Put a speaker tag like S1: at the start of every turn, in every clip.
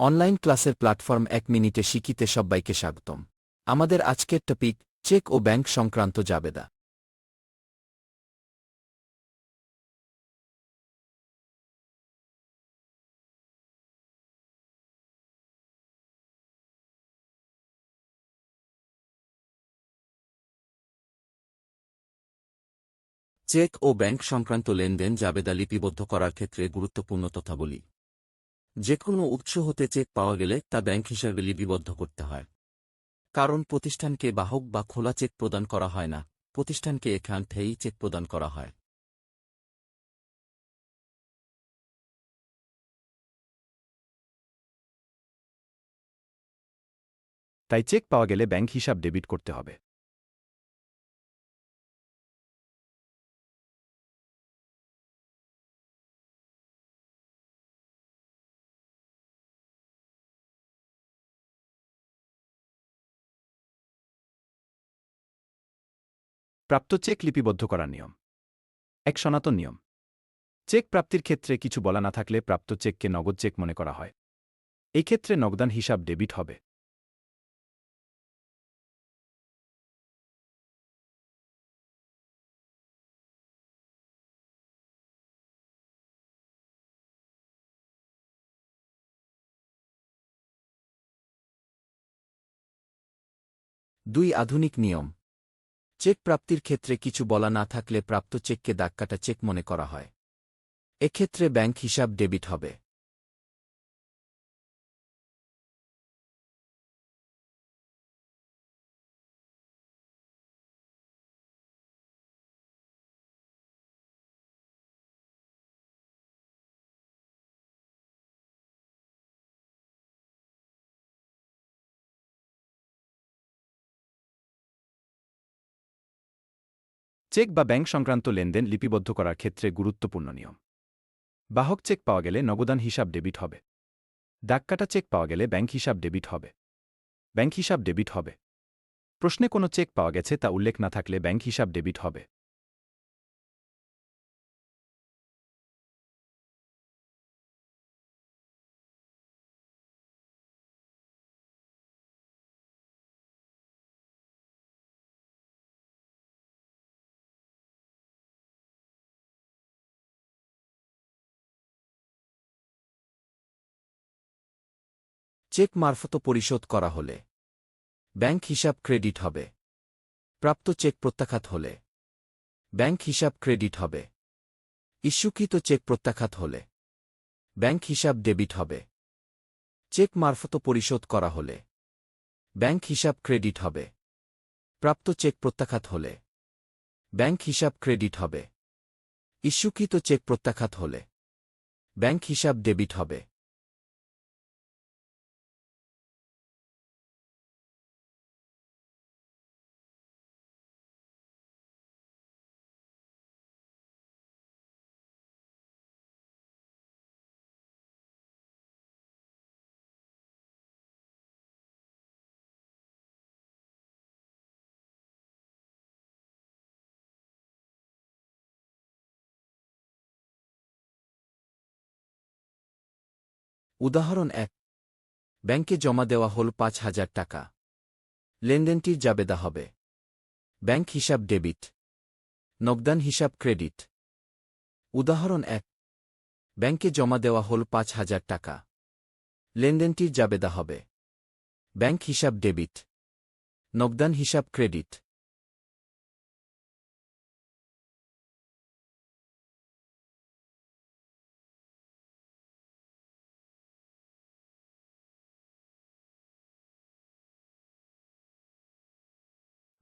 S1: Online ক্লাসের platform এক মিনিটে শিখিতে সবাইকে স্বাগতম। আমাদের আজকের টপিক, চেক ও ব্যাংক সংক্রান্ত জাবেদা। চেক ও ব্যাংক সংক্রান্ত লেনদেন জাবেদা লিপিবদ্ধ করার ক্ষেত্রে গুরুত্বপূর্ণ তথ্যাবলী। যে কোনো উৎস হতে চেক পাওয়া গেলে তা ব্যাংক হিসাবে লিপিবদ্ধ করতে হয়। কারণ প্রতিষ্ঠানকে বাহক বা খোলা চেক প্রদান করা হয় না, প্রতিষ্ঠানকে এখান থেকেই চেক প্রদান করা হয়।
S2: তাই চেক পাওয়া গেলে ব্যাংক হিসাব ডেবিট করতে হবে। প্রাপ্ত চেক লিপিবদ্ধ করার নিয়ম। এক সনাতন নিয়ম। চেক প্রাপ্তির ক্ষেত্রে কিছু বলা না থাকলে প্রাপ্ত চেককে নগদ চেক মনে করা হয়। এই ক্ষেত্রে নগদান হিসাব ডেবিট হবে।
S1: দুই আধুনিক নিয়ম। চেক প্রাপ্তির ক্ষেত্রে কিছু বলা না থাকলে প্রাপ্ত চেককে দাগকাটা চেক মনে করা হয়। এক্ষেত্রে ব্যাংক হিসাব ডেবিট হবে।
S2: চেক বা ব্যাংক সংক্রান্ত লেনদেন লিপিবদ্ধ করার ক্ষেত্রে গুরুত্বপূর্ণ নিয়ম। বাহক চেক পাওয়া গেলে নগদান হিসাব ডেবিট হবে। ডাককাটা চেক পাওয়া গেলে ব্যাংক হিসাব ডেবিট হবে। ব্যাংক হিসাব ডেবিট হবে। প্রশ্নে কোনো চেক পাওয়া গেছে তা উল্লেখ না থাকলে ব্যাংক হিসাব ডেবিট হবে।
S1: চেক মারফত পরিশোধ করা হলে। ব্যাংক হিসাব ক্রেডিট হবে। প্রাপ্ত চেক প্রত্যাখ্যাত হলে। ব্যাংক হিসাব ক্রেডিট হবে। ইস্যুকৃত চেক প্রত্যাখ্যাত হলে। ব্যাংক হিসাব ডেবিট হবে। চেক মারফত পরিশোধ করা হলে। ব্যাংক হিসাব ক্রেডিট হবে। প্রাপ্ত চেক প্রত্যাখ্যাত হলে। ব্যাংক হিসাব ক্রেডিট হবে। ইস্যুকৃত চেক প্রত্যাখ্যাত হলে। ব্যাংক হিসাব ডেবিট হবে। উদাহরণ এক। ব্যাংকে জমা দেওয়া হল পাঁচ হাজার টাকা। লেনদেনটির জাবেদা হবে। ব্যাংক হিসাব ডেবিট। নগদান হিসাব ক্রেডিট। উদাহরণ এক। ব্যাংকে জমা দেওয়া হল পাঁচ হাজার টাকা। লেনদেনটির জাবেদা হবে। ব্যাংক হিসাব ডেবিট। নগদান হিসাব ক্রেডিট।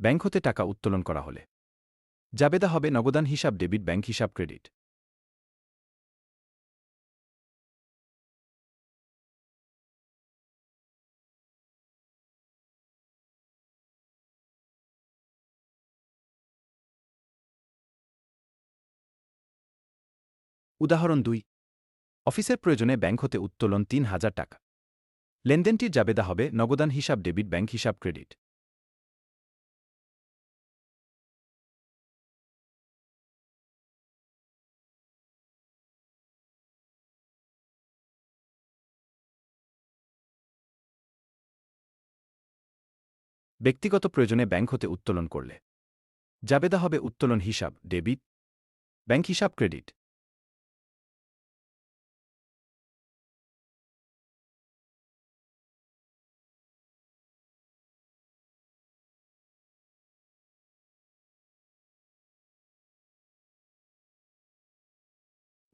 S2: ব্যাংক হতে টাকা উত্তোলন করা হলে। জাবেদা হবে নগদান হিসাব, ডেবিট, ব্যাংক হিসাব, ক্রেডিট। উদাহরণ দুই। অফিসের প্রয়োজনে ব্যাংক হতে উত্তোলন তিন হাজার টাকা। লেনদেনটির জাবেদা হবে নগদান হিসাব, ডেবিট, ব্যাংক হিসাব, ক্রেডিট। ব্যক্তিগত প্রয়োজনে ব্যাংক হতে উত্তোলন করলে। জাবেদা হবে উত্তোলন হিসাব, ডেবিট, ব্যাংক হিসাব, ক্রেডিট।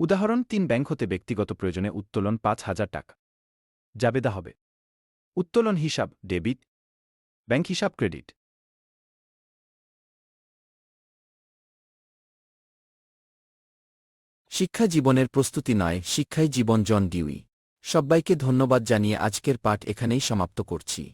S2: উদাহরণ, তিন ব্যাংক হতে ব্যক্তিগত প্রয়োজনে উত্তোলন পাঁচ হাজার টাকা। জাবেদা হবে। উত্তোলন হিসাব, ডেবিট ব্যাংক হিসাব ক্রেডিট।
S1: শিক্ষা জীবনের প্রস্তুতি নয়, শিক্ষাই জীবন জন ডিউই। সব্বাইকে ধন্যবাদ জানিয়ে আজকের পাঠ এখানেই সমাপ্ত করছি।